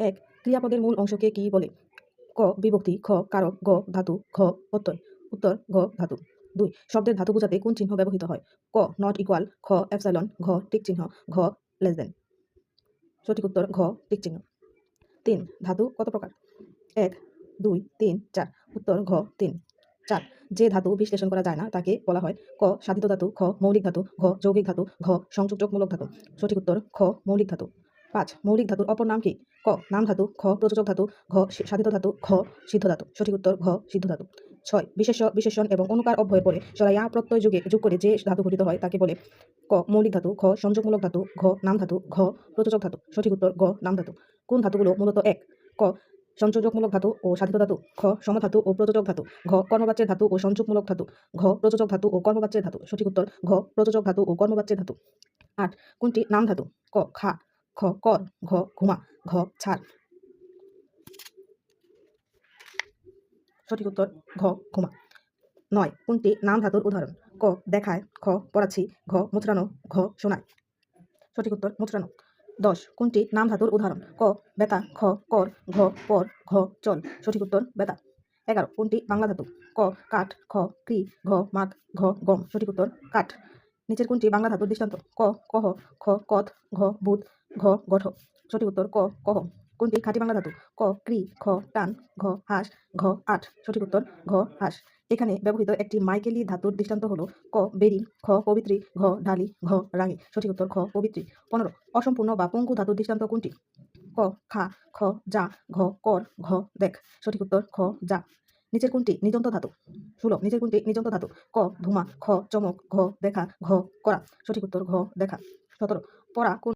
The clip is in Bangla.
এক ক্রিয়াপদের মূল অংশকে কি বলে? ক, বিভক্তি, খ, কারক, গ, ধাতু, ঘ প্রত্যয় উত্তর, ঘ, ধাতু। দুই, শব্দের ধাতু বোঝাতে কোন চিহ্ন ব্যবহৃত হয়? ক নট ইকুয়াল খ এপসাইলন ঘ, টিক চিহ্ন, ঘ লেস দেন সঠিক উত্তর, ঘ, টিক চিহ্ন। তিন, ধাতু কত প্রকার? এক, দুই, তিন, চার। উত্তর, ঘ, তিন, চার। যে ধাতু বিশ্লেষণ করা যায় না, তাকে বলা হয় ক, সাধিত ধাতু, খ, মৌলিক ধাতু, ঘ, যৌগিক ধাতু, ঘ সংযোজকমূলক ধাতু। সঠিক উত্তর, খ, মৌলিক ধাতু। পাঁচ, মৌলিক ধাতুর অপর নাম কি? ক, নাম ধাতু, খ, প্রযোজক ধাতু, ঘ সাধিত ধাতু, ঘ, সিদ্ধ ধাতু। সঠিক উত্তর, ঘ, সিদ্ধ ধাতু। ছয় বিশেষ বিশেষণ এবং অনুকার অব্যয়ের পরে সরাইয়া প্রত্যয় যুগে যোগ করে যে ধাতু গঠিত হয় তাকে বলে ক, মৌলিক ধাতু খ সংযোগমূলক ধাতু, ঘ, নাম ধাতু, ঘ, প্রযোজক ধাতু। সঠিক উত্তর, গ, নাম ধাতু। কোন ধাতুগুলো মূলত এক? ক, সংযোজকমূলক ধাতু ও সাধিত ধাতু। খ, সমধাতু ও প্রযোজক ধাতু। ঘ, কর্মবাচ্যের ধাতু ও সংযোগমূলক ধাতু। ঘ, প্রযোজক ধাতু ও কর্মবাচ্যের ধাতু। সঠিক উত্তর, ঘ, প্রযোজক ধাতু ও কর্মবাচ্যের ধাতু। আট, কোনটি নাম ধাতু? ক, খা। খ কর ঘ, ঘুমা, ঘ ছাড় সঠিক উত্তর, ঘ, ঘুমা। নয়, কোনটি নাম ধাতুর উদাহরণ? ক, দেখায়, খ, পড়াচ্ছি, ঘ, মুচড়ানো, ঘ, শোনায়। সঠিক উত্তর, মুচড়ানো। দশ, কোনটি নাম ধাতুর উদাহরণ? ক, বেতা, খ, কর, ঘ, পর, ঘ, চল। সঠিক উত্তর, বেতা। এগারো, কোনটি বাংলা ধাতু? ক, কাঠ, খ ক্রি ঘ মাঠ ঘ, গম। সঠিক উত্তর, কাঠ। নিচের কোনটি বাংলা ধাতুর দৃষ্টান্ত? ক, কহ, খ, কথ, ঘ, বুধ। ঘ, গঠ। সঠিক উত্তর, ক কহ কোনটি? খাঁটি বাংলা ধাতু। ক ক্রি খ, টান, ঘ, হাঁস, ঘ, আট। সঠিক উত্তর, ঘ, হাঁস। এখানে ব্যবহৃত একটি মাইকেলি ধাতুর দৃষ্টান্ত হলো ক, বেরি, খ, পবিত্রী, ঘ ঢালি ঘ, রাঙি। সঠিক উত্তর, খ, পবিত্রী। পনেরো, অসম্পূর্ণ বা পঙ্গু ধাতুর দৃষ্টান্ত কোনটি? ক, খা, খ, যা, ঘ, কর, ঘ, দেখ। সঠিক উত্তর, খ, যা। নিচের কোনটি? নিজন্ত ধাতু। ষোলো, নিচের কোনটি? নিযন্ত ধাতু। ক, ধুমা, খ, চমক, ঘ, দেখা, ঘ, করা। সঠিক উত্তর, ঘ, দেখা। সতেরো পড়া কোন